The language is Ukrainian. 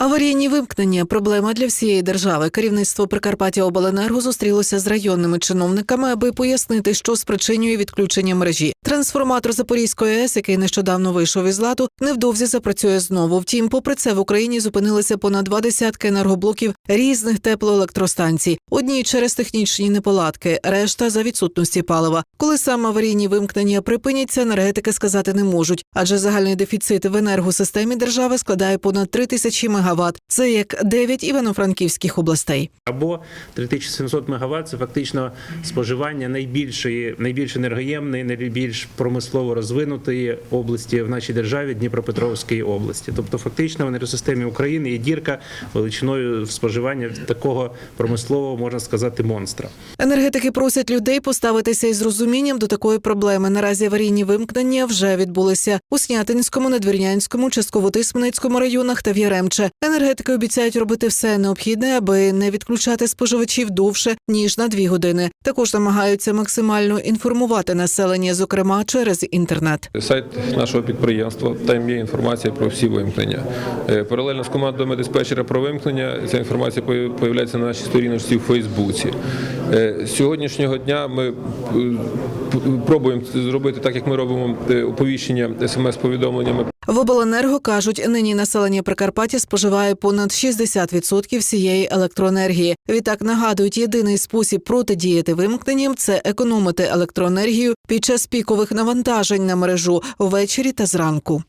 Аварійні вимкнення проблема для всієї держави. Керівництво Прикарпаття Обленерго зустрілося з районними чиновниками, аби пояснити, що спричинює відключення мережі. Трансформатор Запорізької АЕС, який нещодавно вийшов із ладу, невдовзі запрацює знову. Втім, попри це в Україні зупинилися понад два десятки енергоблоків різних теплоелектростанцій. Одні через технічні неполадки, решта за відсутності палива. Коли саме аварійні вимкнення припиняться, енергетики сказати не можуть, адже загальний дефіцит в енергосистемі держави складає понад 3 тисячі мегаватт. Це як 9 івано-франківських областей. Або 3700 МВт – це фактично споживання найбільшої, найбільш енергоємної, найбільш промислово розвинутої області в нашій державі Дніпропетровської області. Тобто, фактично в енергосистемі України є дірка величиною споживання такого промислового, можна сказати, монстра. Енергетики просять людей поставитися із розумінням до такої проблеми. Наразі аварійні вимкнення вже відбулися у Снятинському, Надвірнянському, частково Тисменецькому районах та в Яремче. Енергетики обіцяють робити все необхідне, аби не відключати споживачів довше ніж на дві години. Також намагаються максимально інформувати населення, зокрема через інтернет. Сайт нашого підприємства, там є інформація про всі вимкнення. Е, Паралельно з командами диспетчера про вимкнення ця інформація появляється на нашій сторіночці в Фейсбуці. Е, сьогоднішнього дня ми е, пробуємо зробити так, як ми робимо оповіщення смс-повідомленнями В обленерго кажуть, нині населення Прикарпаття споживає понад 60% всієї електроенергії. Відтак нагадують, єдиний спосіб протидіяти вимкненням це економити електроенергію під час пікових навантажень на мережу ввечері та зранку.